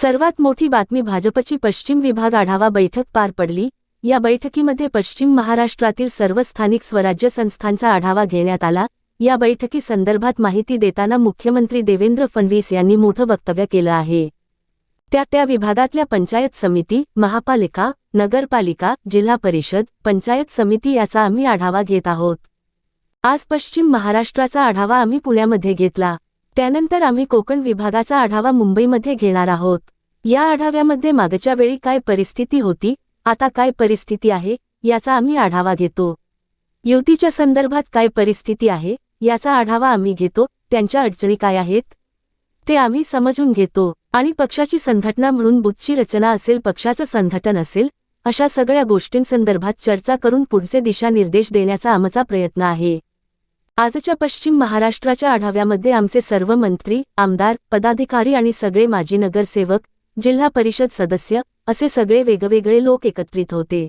सर्वात मोठी बातमी भाजपची पश्चिम विभाग आढावा बैठक पार पडली. या बैठकीमध्ये पश्चिम महाराष्ट्रातील सर्व स्थानिक स्वराज्य संस्थांचा आढावा घेण्यात आला. या बैठकी संदर्भात माहिती देताना मुख्यमंत्री देवेंद्र फडणवीस यांनी मोठं वक्तव्य केलं आहे. त्या त्या विभागातल्या पंचायत समिती महापालिका नगरपालिका जिल्हा परिषद पंचायत समिती याचा आम्ही आढावा घेत आहोत. आज पश्चिम महाराष्ट्राचा आढावा आम्ही पुण्यामध्ये घेतला. त्यानंतर आम्ही कोकण विभागाचा आढावा मुंबईमध्ये घेणार आहोत. या आढाव्यामध्ये मागच्या वेळी काय परिस्थिती होती आता काय परिस्थिती आहे याचा आम्ही आढावा घेतो. युतीच्या संदर्भात काय परिस्थिती आहे याचा आढावा आम्ही घेतो त्यांच्या अडचणी काय आहेत? ते आम्ही समजून घेतो. आणि पक्षाची संघटना म्हणून बुथची रचना असेल पक्षाचं संघटन असेल अशा सगळ्या गोष्टींसंदर्भात चर्चा करून पुढचे दिशानिर्देश देण्याचा आमचा प्रयत्न आहे. आजच्या पश्चिम महाराष्ट्राच्या आढाव्यामध्ये आमचे सर्व मंत्री आमदार पदाधिकारी आणि सगळे माजी नगरसेवक जिल्हा परिषद सदस्य असे सगळे वेगवेगळे लोक एकत्रित होते.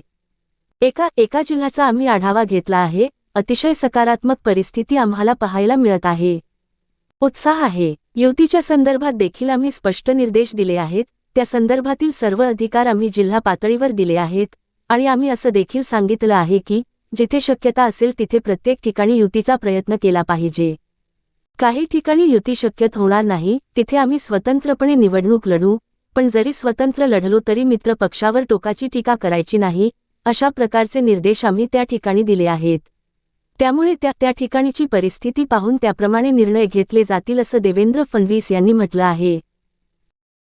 एका एका जिल्ह्याचा आम्ही आढावा घेतला आहे. अतिशय सकारात्मक परिस्थिती आम्हाला पाहायला मिळत आहे. उत्साह आहे. युतीच्या संदर्भात देखील आम्ही स्पष्ट निर्देश दिले आहेत. त्या संदर्भातील सर्व अधिकार आम्ही जिल्हा पातळीवर दिले आहेत आणि आम्ही असं देखील सांगितलं आहे की जिथे शक्यता असेल तिथे प्रत्येक ठिकाणी युतीचा प्रयत्न केला पाहिजे. काही ठिकाणी युती शक्यत होणार नाही तिथे आम्ही स्वतंत्रपणे निवडणूक लढू पण जरी स्वतंत्र लढलो तरी मित्र पक्षावर टोकाची टीका करायची नाही अशा प्रकारचे निर्देश आम्ही त्या ठिकाणी दिले आहेत. त्यामुळे त्या त्या ठिकाणीची परिस्थिती पाहून त्याप्रमाणे निर्णय घेतले जातील असं देवेंद्र फडणवीस यांनी म्हटलं आहे.